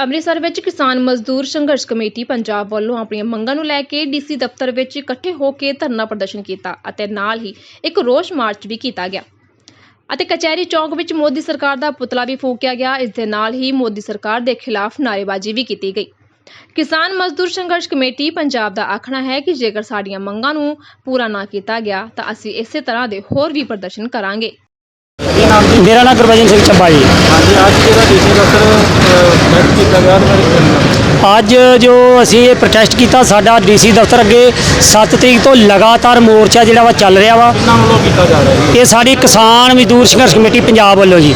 ਅੰਮ੍ਰਿਤਸਰ ਵਿੱਚ ਕਿਸਾਨ ਮਜ਼ਦੂਰ ਸੰਘਰਸ਼ ਕਮੇਟੀ ਪੰਜਾਬ ਵੱਲੋਂ ਆਪਣੀਆਂ ਮੰਗਾਂ ਨੂੰ ਲੈ ਕੇ ਡੀਸੀ ਦਫ਼ਤਰ ਵਿੱਚ ਇਕੱਠੇ ਹੋ ਕੇ ਧਰਨਾ ਪ੍ਰਦਰਸ਼ਨ ਕੀਤਾ ਅਤੇ ਨਾਲ ਹੀ ਇੱਕ ਰੋਸ ਮਾਰਚ ਵੀ ਕੀਤਾ ਗਿਆ। ਅਤੇ ਕਚਹਿਰੀ ਚੌਂਕ ਵਿੱਚ ਮੋਦੀ ਸਰਕਾਰ ਦਾ ਪੁਤਲਾ ਵੀ ਫੂਕਿਆ ਗਿਆ। ਇਸ ਦੇ ਨਾਲ ਹੀ ਮੋਦੀ ਸਰਕਾਰ ਦੇ ਖਿਲਾਫ ਨਾਅਰੇਬਾਜ਼ੀ ਵੀ ਕੀਤੀ ਗਈ। ਕਿਸਾਨ ਮਜ਼ਦੂਰ ਸੰਘਰਸ਼ ਕਮੇਟੀ ਪੰਜਾਬ ਦਾ ਆਖਣਾ ਹੈ ਕਿ ਜੇਕਰ ਸਾਡੀਆਂ ਮੰਗਾਂ ਨੂੰ ਪੂਰਾ ਨਾ ਕੀਤਾ ਗਿਆ ਤਾਂ ਅਸੀਂ ਇਸੇ ਤਰ੍ਹਾਂ ਦੇ ਹੋਰ ਵੀ ਪ੍ਰਦਰਸ਼ਨ ਕਰਾਂਗੇ। ਮੇਰਾ ਨਾਮ ਗੁਰਭਜਨ ਸਿੰਘ ਚੱਬਾ ਜੀ। ਹਾਂਜੀ ਅੱਜ ਜਿਹੜਾ ਡੀਸੀ ਦਫ਼ਤਰ ਮੈਚ ਕੀਤਾ ਗਿਆ ਤੇ ਮੇਰੇ ਅੱਜ ਜੋ ਅਸੀਂ ਇਹ ਪ੍ਰੋਟੈਸਟ ਕੀਤਾ ਸਾਡਾ ਡੀਸੀ ਦਫ਼ਤਰ ਅੱਗੇ 7 ਤਰੀਕ ਤੋਂ ਲਗਾਤਾਰ ਮੋਰਚਾ ਜਿਹੜਾ ਵਾ ਚੱਲ ਰਿਹਾ ਵਾ। ਇਹ ਸਾਡੀ ਕਿਸਾਨ ਮਜ਼ਦੂਰ ਸੰਘਰਸ਼ ਕਮੇਟੀ ਪੰਜਾਬ ਵੱਲੋਂ ਜੀ।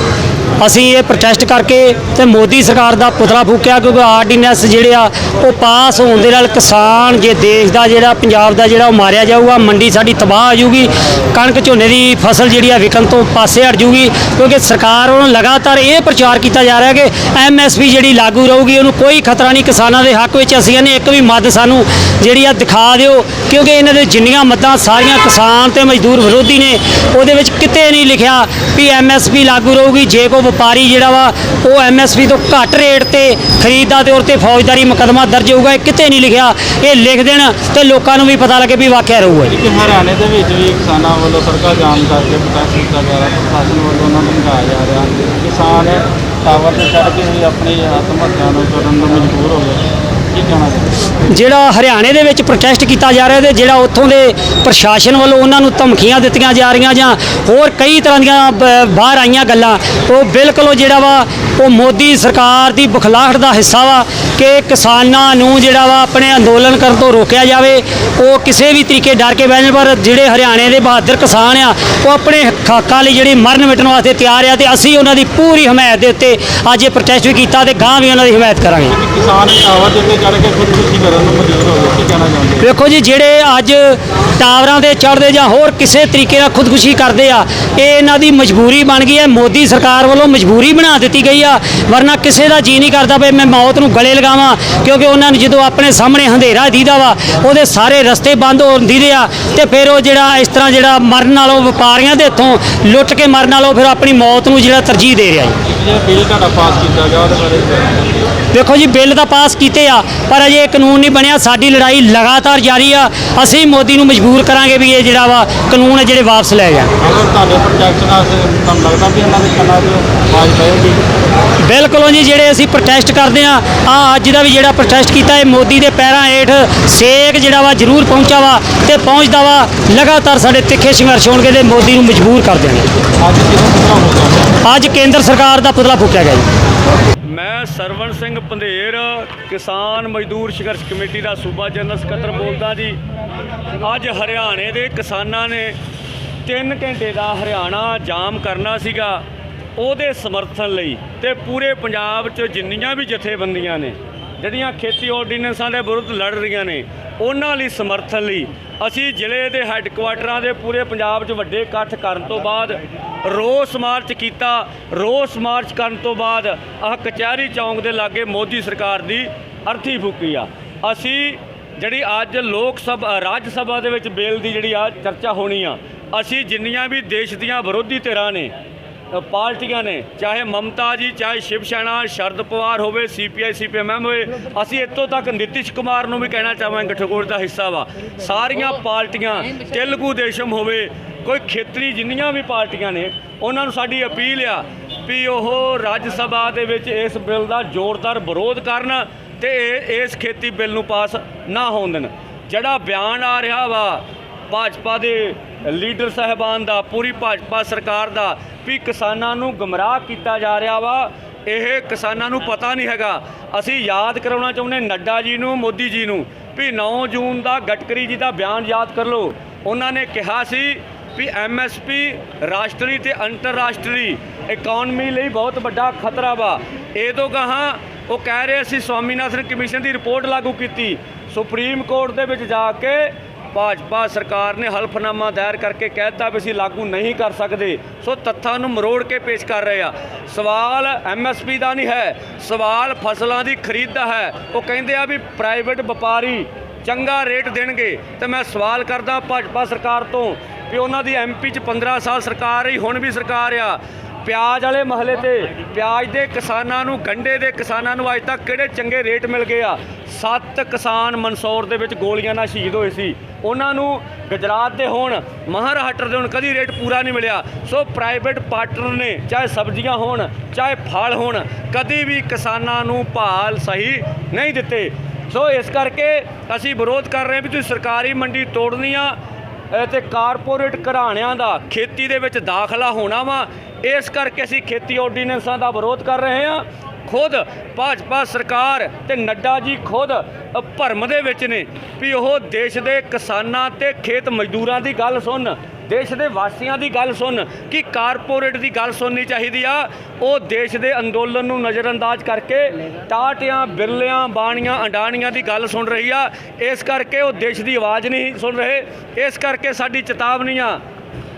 ਅਸੀਂ ਇਹ ਪ੍ਰੋਟੈਸਟ ਕਰਕੇ ਤੇ ਮੋਦੀ ਸਰਕਾਰ ਦਾ ਪੁਤਲਾ ਫੂਕਿਆ ਕਿਉਂਕਿ ਆਰਡੀਨੈਂਸ ਜਿਹੜੇ ਆ, ਉਹ ਪਾਸ ਹੋਣ ਦੇ ਨਾਲ ਕਿਸਾਨ ਜੇ ਦੇਸ਼ ਦਾ ਜਿਹੜਾ, ਪੰਜਾਬ ਦਾ ਜਿਹੜਾ ਉਹ ਮਾਰਿਆ ਜਾਊਗਾ, ਮੰਡੀ ਸਾਡੀ ਤਬਾਹ ਹੋ ਜਾਊਗੀ, ਕਣਕ ਝੋਨੇ ਦੀ ਫਸਲ ਜਿਹੜੀ ਆ ਵਿਕਣ ਤੋਂ ਪਾਸੇ ਹਟ ਜਾਊਗੀ, ਕਿਉਂਕਿ ਸਰਕਾਰ ਵੱਲੋਂ ਲਗਾਤਾਰ ਇਹ ਪ੍ਰਚਾਰ ਕੀਤਾ ਜਾ ਰਿਹਾ ਕਿ ਐਮਐਸਪੀ ਜਿਹੜੀ ਲਾਗੂ ਰਹੂਗੀ, ਉਹਨੂੰ ਕੋਈ ਖਤਰਾ ਨਹੀਂ, ਕਿਸਾਨਾਂ ਦੇ ਹੱਕ ਵਿੱਚ ਅਸੀਂ ਇਹਨੇ ਇੱਕ ਵੀ ਮੱਦ ਸਾਨੂੰ ਜਿਹੜੀ ਆ ਦਿਖਾ ਦਿਓ, ਕਿਉਂਕਿ ਇਹਨਾਂ ਦੇ ਜਿੰਨੀਆਂ ਮੱਦਾਂ ਸਾਰੀਆਂ ਕਿਸਾਨ ਤੇ ਮਜ਼ਦੂਰ ਵਿਰੋਧੀ ਨੇ, ਉਹਦੇ ਵਿੱਚ ਕਿਤੇ ਨਹੀਂ ਲਿਖਿਆ ਵੀ ਐਮਐਸਪੀ ਲਾਗੂ ਰਹੂਗੀ, ਜੇ ਕੋਈ ਵਪਾਰੀ ਜਿਹੜਾ ਵਾ, ਉਹ ਐਮਐਸਪੀ ਤੋਂ ਘੱਟ ਰੇਟ ਤੇ ਖਰੀਦਦਾ ਤੇ ਉਹਦੇ ਤੇ ਫੌਜਦਾਰੀ ਮੁਕੱਦਮਾ ਦਰਜ ਹੋਊਗਾ, ਇਹ ਕਿਤੇ ਨਹੀਂ ਲਿਖਿਆ। ਇਹ ਲਿਖ ਦੇਣ ਤੇ ਲੋਕਾਂ ਨੂੰ ਵੀ ਪਤਾ ਲੱਗੇ ਵੀ ਵਾਕਿਆ ਰਹੂਗਾ ਜੀ। ਕਿ ਹਰਿਆਣੇ ਦੇ ਵਿੱਚ ਵੀ ਕਿਸਾਨਾਂ ਵੱਲੋਂ ਸੜਕਾਂ ਜਾਮ ਕਰਕੇ ਪ੍ਰੋਟੈਸਟ ਕੀਤਾ ਜਾ ਰਿਹਾ ਪ੍ਰਸ਼ਾਸਨ ਵੱਲੋਂ ਉਹਨਾਂ ਨੂੰ ਸਮਝਾਇਆ ਜਾ ਰਿਹਾ ਕਿਸਾਨ ਟਾਵਰ ਤੇ ਚੜ੍ਹ ਕੇ ਵੀ ਆਪਣੀ ਆਤਮ ਹੱਤਿਆ ਨੂੰ ਕਰਨ ਨੂੰ ਮਜਬੂਰ ਹੋ ਗਏ। ਜਿਹੜਾ ਹਰਿਆਣੇ ਦੇ ਵਿੱਚ ਪ੍ਰੋਟੈਸਟ ਕੀਤਾ ਜਾ ਰਿਹਾ ਤੇ ਜਿਹੜਾ ਉੱਥੋਂ ਦੇ ਪ੍ਰਸ਼ਾਸਨ ਵੱਲੋਂ ਉਹਨਾਂ ਨੂੰ ਧਮਕੀਆਂ ਦਿੱਤੀਆਂ ਜਾ ਰਹੀਆਂ ਜਾਂ ਹੋਰ ਕਈ ਤਰ੍ਹਾਂ ਦੀਆਂ ਬਾਹਰ ਆਈਆਂ ਗੱਲਾਂ ਉਹ ਬਿਲਕੁਲ ਜਿਹੜਾ ਵਾ ਉਹ ਮੋਦੀ ਸਰਕਾਰ ਦੀ ਬਖਲਾਹਟ ਦਾ ਹਿੱਸਾ ਵਾ ਕਿ ਕਿਸਾਨਾਂ ਨੂੰ ਜਿਹੜਾ ਵਾ ਆਪਣੇ ਅੰਦੋਲਨ ਕਰਨ ਤੋਂ ਰੋਕਿਆ ਜਾਵੇ। ਉਹ ਕਿਸੇ ਵੀ ਤਰੀਕੇ ਡਰ ਕੇ ਬਹਿਣ ਪਰ ਜਿਹੜੇ ਹਰਿਆਣੇ ਦੇ ਬਹਾਦਰ ਕਿਸਾਨ ਆ ਉਹ ਆਪਣੇ ਖਾਕਾਂ ਲਈ ਜਿਹੜੀ ਮਰਨ ਮਿਟਣ ਵਾਸਤੇ ਤਿਆਰ ਆ ਤੇ ਅਸੀਂ ਉਹਨਾਂ ਦੀ ਪੂਰੀ ਹਮਾਇਤ ਦੇ ਉੱਤੇ ਅੱਜ ਇਹ ਪ੍ਰੋਟੈਸਟ ਵੀ ਕੀਤਾ ਤੇ ਗਾਂ ਵੀ ਉਹਨਾਂ ਦੀ ਹਮਾਇਤ ਕਰਾਂਗੇ। ਕਿਸਾਨ ਟਾਵਰ ਦੇ ਉੱਤੇ ਚੜ੍ਹ ਕੇ ਖੁਦਕੁਸ਼ੀ ਕਰਨ ਨੂੰ ਮਜਬੂਰ ਹੋ ਗਏ ਕੀ ਕਹਿਣਾ ਚਾਹੁੰਦੇ? ਵੇਖੋ ਜੀ ਜਿਹੜੇ ਅੱਜ ਟਾਵਰਾਂ ਤੇ ਚੜ੍ਹਦੇ ਜਾਂ ਹੋਰ ਕਿਸੇ ਤਰੀਕੇ ਨਾਲ ਖੁਦਕੁਸ਼ੀ ਕਰਦੇ ਆ ਇਹ ਇਹਨਾਂ ਦੀ ਮਜਬੂਰੀ ਬਣ ਗਈ ਹੈ। ਮੋਦੀ ਸਰਕਾਰ ਵੱਲੋਂ ਮਜਬੂਰੀ ਬਣਾ ਦਿੱਤੀ ਗਈ ਆ ਵਰਨਾ ਕਿਸੇ ਦਾ ਜੀ ਨਹੀਂ ਕਰਦਾ ਵੀ ਮੈਂ ਮੌਤ ਨੂੰ ਗਲੇ ਲਗਾਵਾਂ ਕਿਉਂਕਿ ਉਹਨਾਂ ਨੂੰ ਜਦੋਂ ਆਪਣੇ ਸਾਹਮਣੇ ਹਨੇਰਾ ਦੀਦਾ ਵਾ ਉਹਦੇ ਸਾਰੇ ਰਸਤੇ ਬੰਦ ਹੋ ਦੀਦੇ ਆ ਤੇ ਫਿਰ ਉਹ ਜਿਹੜਾ ਇਸ ਤਰ੍ਹਾਂ ਜਿਹੜਾ ਮਰਨ ਨਾਲੋਂ ਵਪਾਰੀਆਂ ਦੇ ਹੱਥੋਂ ਲੁੱਟ ਕੇ ਮਰਨ ਨਾਲੋਂ ਫਿਰ ਆਪਣੀ ਮੌਤ ਨੂੰ ਜਿਹੜਾ ਤਰਜੀਹ ਦੇ ਰਿਹਾ ਜੀ। ਇੱਕ ਜਿਹੜਾ ਬਿੱਲ ਤੁਹਾਡਾ ਪਾਸ ਕੀਤਾ ਗਿਆ ਉਹਦੇ ਬਾਰੇ ਕੀ ਕਹਿਣਾ ਚਾਹੁੰਦੇ? ਵੇਖੋ ਜੀ ਬਿੱਲ ਤਾਂ ਪਾਸ ਕੀਤੇ ਆ ਪਰ ਅਜੇ ਇਹ ਕਾਨੂੰਨ ਨਹੀਂ ਬਣਿਆ। ਸਾਡੀ ਲੜਾਈ ਲਗਾਤਾਰ ਜਾਰੀ ਆ। ਅਸੀਂ ਮੋਦੀ ਨੂੰ ਮਜਬੂਰ ਕਰਾਂਗੇ ਵੀ ਇਹ ਜਿਹੜਾ ਵਾ ਕਾਨੂੰਨ ਹੈ ਜਿਹੜੇ ਵਾਪਸ ਲੈ ਜਾਣ। ਅਗਰ ਤੁਹਾਡੇ ਪ੍ਰੋਜੈਕਟ ਨਾਲ ਤੁਹਾਨੂੰ ਲੱਗਦਾ ਵੀ ਇਹਨਾਂ ਦੇ ਕੰਨਾਂ 'ਚ ਆਵਾਜ਼ ਪਏਗੀ? ਬਿਲਕੁਲ ਜੀ ਜਿਹੜੇ ਅਸੀਂ ਪ੍ਰੋਟੈਸਟ ਕਰਦੇ ਆ ਆ ਅੱਜ ਦਾ ਵੀ ਜਿਹੜਾ ਪ੍ਰੋਟੈਸਟ ਕੀਤਾ ਇਹ ਮੋਦੀ ਦੇ ਪੈਰਾਂ ਹੇਠ ਸੇਕ ਜਿਹੜਾ ਵਾ ਜ਼ਰੂਰ ਪਹੁੰਚਾ ਵਾ ਤੇ ਪਹੁੰਚਦਾ ਵਾ। ਲਗਾਤਾਰ ਸਾਡੇ ਤਿੱਖੇ ਸੰਘਰਸ਼ ਹੋਣਗੇ ਤੇ ਮੋਦੀ ਨੂੰ ਮਜਬੂਰ ਕਰ ਦੇਣਗੇ। ਅੱਜ ਕੇਂਦਰ ਸਰਕਾਰ ਦਾ ਪੁਤਲਾ ਫੂਕਿਆ ਗਿਆ ਜੀ। ਮੈਂ ਸਰਵਣ ਸਿੰਘ ਪੰਧੇਰ ਕਿਸਾਨ ਮਜ਼ਦੂਰ ਸੰਘਰਸ਼ ਕਮੇਟੀ ਦਾ ਸੂਬਾ ਜਨਰਲ ਸਕੱਤਰ ਬੋਲਦਾ ਜੀ, ਅੱਜ ਹਰਿਆਣੇ ਦੇ ਕਿਸਾਨਾਂ ਨੇ 3 ਘੰਟੇ ਦਾ ਹਰਿਆਣਾ ਜਾਮ ਕਰਨਾ ਸੀਗਾ, ਉਹਦੇ ਸਮਰਥਨ ਲਈ ਤੇ ਪੂਰੇ ਪੰਜਾਬ 'ਚ ਜਿੰਨੀਆਂ ਵੀ ਜਥੇਬੰਦੀਆਂ ਨੇ, ਜਿਹੜੀਆਂ ਖੇਤੀ ਆਰਡੀਨੈਂਸਾਂ ਦੇ ਵਿਰੁੱਧ ਲੜ ਰਹੀਆਂ ਨੇ, ਉਹਨਾਂ ਲਈ ਸਮਰਥਨ ਲਈ ਅਸੀਂ ਜ਼ਿਲ੍ਹੇ ਦੇ ਹੈੱਡਕੁਆਟਰਾਂ ਦੇ ਪੂਰੇ ਪੰਜਾਬ 'ਚ ਵੱਡੇ ਇਕੱਠ ਕਰਨ ਤੋਂ ਬਾਅਦ ਰੋਸ ਮਾਰਚ ਕੀਤਾ, ਰੋਸ ਮਾਰਚ ਕਰਨ ਤੋਂ ਬਾਅਦ ਆਹ ਕਚਹਿਰੀ ਚੌਂਕ ਦੇ ਲਾਗੇ ਮੋਦੀ ਸਰਕਾਰ ਦੀ ਅਰਥੀ ਫੂਕੀ ਆ। ਅਸੀਂ ਜਿਹੜੀ ਅੱਜ ਲੋਕ ਸਭਾ ਰਾਜ ਸਭਾ ਦੇ ਵਿੱਚ ਬਿੱਲ ਦੀ ਜਿਹੜੀ ਆ ਚਰਚਾ ਹੋਣੀ ਆ, ਅਸੀਂ ਜਿੰਨੀਆਂ ਵੀ ਦੇਸ਼ ਦੀਆਂ ਵਿਰੋਧੀ ਧਿਰਾਂ ਨੇ ਪਾਰਟੀਆਂ ਨੇ, ਚਾਹੇ ਮਮਤਾ ਜੀ, ਚਾਹੇ ਸ਼ਿਵ ਸੈਨਾ, ਸ਼ਰਦ ਪਵਾਰ ਹੋਵੇ ਸੀਪੀਆਈ ਸੀਪੀਐਮ ਹੋਵੇ ਅਸੀਂ ਇੱਥੋਂ ਤੱਕ ਨਿਤਿਸ਼ ਕੁਮਾਰ ਨੂੰ ਵੀ ਕਹਿਣਾ ਚਾਹਾਂਗੇ ਠਕੋਰ ਦਾ ਹਿੱਸਾ ਵਾ। ਸਾਰੀਆਂ ਪਾਰਟੀਆਂ, ਤੇਲਗੂ ਦੇਸ਼ਮ ਹੋਵੇ, ਕੋਈ ਖੇਤਰੀ ਜਿੰਨੀਆਂ ਵੀ ਪਾਰਟੀਆਂ ਨੇ, ਉਹਨਾਂ ਨੂੰ ਸਾਡੀ ਅਪੀਲ ਆ ਵੀ ਉਹ ਰਾਜ ਸਭਾ ਦੇ ਵਿੱਚ ਇਸ ਬਿੱਲ ਦਾ ਜ਼ੋਰਦਾਰ ਵਿਰੋਧ ਕਰਨ ਤੇ ਇਹ- ਇਸ ਖੇਤੀ ਬਿੱਲ ਨੂੰ ਪਾਸ ਨਾ ਹੋਣ ਦੇਣ। ਜਿਹੜਾ ਬਿਆਨ ਆ ਰਿਹਾ ਵਾ, ਭਾਜਪਾ ਦੇ ਲੀਡਰ ਸਾਹਿਬਾਨ ਦਾ, ਪੂਰੀ ਭਾਜਪਾ ਸਰਕਾਰ ਦਾ, ਵੀ ਕਿਸਾਨਾਂ ਨੂੰ ਗਮਰਾਹ ਕੀਤਾ ਜਾ ਰਿਹਾ ਵਾ, ਇਹ ਕਿਸਾਨਾਂ ਨੂੰ ਪਤਾ ਨਹੀਂ ਹੈਗਾ। ਅਸੀਂ ਯਾਦ ਕਰਾਉਣਾ ਚਾਹੁੰਦੇ ਨੱਡਾ ਜੀ ਨੂੰ, ਮੋਦੀ ਜੀ ਨੂੰ, ਵੀ 9 ਜੂਨ ਦਾ ਗਟਕਰੀ ਜੀ ਦਾ ਬਿਆਨ ਯਾਦ ਕਰ ਲਓ। ਉਹਨਾਂ ਨੇ ਕਿਹਾ ਸੀ ਵੀ ਐਮਐਸਪੀ ਰਾਸ਼ਟਰੀ ਤੇ ਅੰਤਰਰਾਸ਼ਟਰੀ ਇਕਨੋਮੀ ਲਈ ਬਹੁਤ ਵੱਡਾ ਖਤਰਾ ਵਾ। ਇਹ ਤੋਂ ਗਾਹਾਂ ਉਹ ਕਹਿ ਰਹੇ ਅਸੀਂ ਸਵਾਮੀਨਾਥਨ ਕਮਿਸ਼ਨ ਦੀ ਰਿਪੋਰਟ ਲਾਗੂ ਕੀਤੀ। ਸੁਪਰੀਮ ਕੋਰਟ ਦੇ ਵਿੱਚ ਜਾ ਕੇ ਭਾਜਪਾ ਸਰਕਾਰ ਨੇ ਹਲਫਨਾਮਾ ਦਾਇਰ ਕਰਕੇ ਕਹਿਤਾ ਵੀ ਅਸੀਂ ਲਾਗੂ ਨਹੀਂ ਕਰ ਸਕਦੇ। ਸੋ ਤੱਥਾਂ ਨੂੰ ਮਰੋੜ ਕੇ ਪੇਸ਼ ਕਰ ਰਹੇ ਆ। ਸਵਾਲ ਐਮਐਸਪੀ ਦਾ ਨਹੀਂ ਹੈ, ਸਵਾਲ ਫਸਲਾਂ ਦੀ ਖਰੀਦ ਦਾ ਹੈ। ਉਹ ਕਹਿੰਦੇ ਆ ਵੀ ਪ੍ਰਾਈਵੇਟ ਵਪਾਰੀ ਚੰਗਾ ਰੇਟ ਦੇਣਗੇ। ਤੇ ਮੈਂ ਸਵਾਲ ਕਰਦਾ ਭਾਜਪਾ ਸਰਕਾਰ ਤੋਂ ਵੀ ਉਹਨਾਂ ਦੀ ਐਮਪੀ ਚ 15 ਸਾਲ ਸਰਕਾਰ ਰਹੀ, ਹੁਣ ਵੀ ਸਰਕਾਰ ਆ। ਪਿਆਜ਼ ਵਾਲੇ ਮਹੱਲੇ ਤੇ ਪਿਆਜ਼ ਦੇ ਕਿਸਾਨਾਂ ਨੂੰ, ਗੰਡੇ ਦੇ ਕਿਸਾਨਾਂ ਨੂੰ ਅੱਜ ਤੱਕ ਕਿਹੜੇ ਚੰਗੇ ਰੇਟ ਮਿਲ ਗਏ ਆ? ਸੱਤ ਕਿਸਾਨ ਮਨਸੌਰ ਦੇ ਵਿੱਚ ਗੋਲੀਆਂ ਨਾਲ ਸ਼ਹੀਦ ਹੋਏ ਸੀ। ਉਹਨਾਂ ਨੂੰ ਗੁਜਰਾਤ ਦੇ ਹੋਣ ਮਹਾਰਾਸ਼ਟਰ ਦੇ ਹੋਣ ਕਦੀ ਰੇਟ ਪੂਰਾ ਨਹੀਂ ਮਿਲਿਆ। ਸੋ ਪ੍ਰਾਈਵੇਟ ਪਾਰਟਨਰ ਨੇ, ਚਾਹੇ ਸਬਜ਼ੀਆਂ ਹੋਣ, ਚਾਹੇ ਫਲ ਹੋਣ, ਕਦੀ ਵੀ ਕਿਸਾਨਾਂ ਨੂੰ ਭਾਲ ਸਹੀ ਨਹੀਂ ਦਿੱਤੇ। ਸੋ ਇਸ ਕਰਕੇ ਅਸੀਂ ਵਿਰੋਧ ਕਰ ਰਹੇ ਹਾਂ ਵੀ ਤੁਸੀਂ ਸਰਕਾਰੀ ਮੰਡੀ ਤੋੜਨੀ ਆ ਤੇ ਕਾਰਪੋਰੇਟ ਘਰਾਣਿਆਂ ਦਾ ਖੇਤੀ ਦੇ ਵਿੱਚ ਦਾਖਲਾ ਹੋਣਾ ਵਾ। ਇਸ ਕਰਕੇ ਅਸੀਂ ਖੇਤੀ ਆਰਡੀਨੈਂਸਾਂ ਦਾ ਵਿਰੋਧ ਕਰ ਰਹੇ ਹਾਂ। ਖੁਦ ਭਾਜਪਾ ਸਰਕਾਰ ਤੇ ਨੱਡਾ ਜੀ ਖੁਦ ਭਰਮ ਦੇ ਵਿੱਚ ਨੇ ਵੀ ਉਹ ਦੇਸ਼ ਦੇ ਕਿਸਾਨਾਂ ਤੇ ਖੇਤ ਮਜ਼ਦੂਰਾਂ ਦੀ ਗੱਲ ਸੁਣ, ਦੇਸ਼ ਦੇ ਵਾਸੀਆਂ ਦੀ ਗੱਲ ਸੁਣ, ਕਿ ਕਾਰਪੋਰੇਟ ਦੀ ਗੱਲ ਸੁਣਨੀ ਚਾਹੀਦੀ ਆ। ਉਹ ਦੇਸ਼ ਦੇ ਅੰਦੋਲਨ ਨੂੰ ਨਜ਼ਰਅੰਦਾਜ਼ ਕਰਕੇ ਟਾਟਿਆਂ ਬਿਰਲਿਆਂ, ਬਾਣੀਆਂ, ਅੰਡਾਣੀਆਂ ਦੀ ਗੱਲ ਸੁਣ ਰਹੀ ਆ। ਇਸ ਕਰਕੇ ਉਹ ਦੇਸ਼ ਦੀ ਆਵਾਜ਼ ਨਹੀਂ ਸੁਣ ਰਹੇ। ਇਸ ਕਰਕੇ ਸਾਡੀ ਚੇਤਾਵਨੀ ਆ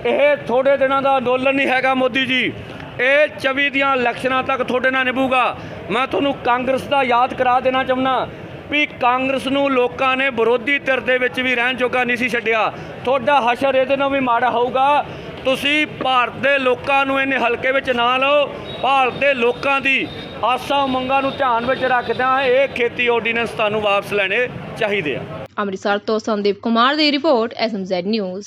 ਇਹ ਥੋੜੇ ਦਿਨਾਂ ਦਾ ਅੰਦੋਲਨ ਨਹੀਂ ਹੈਗਾ ਮੋਦੀ ਜੀ। ਇਹ 24 ਦੀਆਂ ਇਲੈਕਸ਼ਨਾਂ ਤੱਕ ਤੁਹਾਡੇ ਨਾਲ ਨਿਭੂਗਾ। ਮੈਂ ਤੁਹਾਨੂੰ ਕਾਂਗਰਸ ਦਾ ਯਾਦ ਕਰਾ ਦੇਣਾ ਚਾਹੁੰਦਾ ਵੀ ਕਾਂਗਰਸ ਨੂੰ ਲੋਕਾਂ ਨੇ ਵਿਰੋਧੀ ਧਿਰ ਦੇ ਵਿੱਚ ਵੀ ਰਹਿਣ ਜੋਗਾ ਨਹੀਂ ਸੀ ਛੱਡਿਆ। ਤੁਹਾਡਾ ਹਸ਼ਰ ਇਹਦੇ ਨਾਲ ਵੀ ਮਾੜਾ ਹੋਊਗਾ। ਤੁਸੀਂ ਭਾਰਤ ਦੇ ਲੋਕਾਂ ਨੂੰ ਇਹਨੇ ਹਲਕੇ ਵਿੱਚ ਨਾ ਲਓ। ਭਾਰਤ ਦੇ ਲੋਕਾਂ ਦੀ ਆਸਾਂ ਮੰਗਾਂ ਨੂੰ ਧਿਆਨ ਵਿੱਚ ਰੱਖਦਿਆਂ ਇਹ ਖੇਤੀ ਆਰਡੀਨੈਂਸ ਤੁਹਾਨੂੰ ਵਾਪਸ ਲੈਣੇ ਚਾਹੀਦੇ ਆ। ਅੰਮ੍ਰਿਤਸਰ ਤੋਂ ਸੰਦੀਪ ਕੁਮਾਰ ਦੀ ਰਿਪੋਰਟ ਐਸਐਮਜ਼ੈਡ ਨਿਊਜ਼।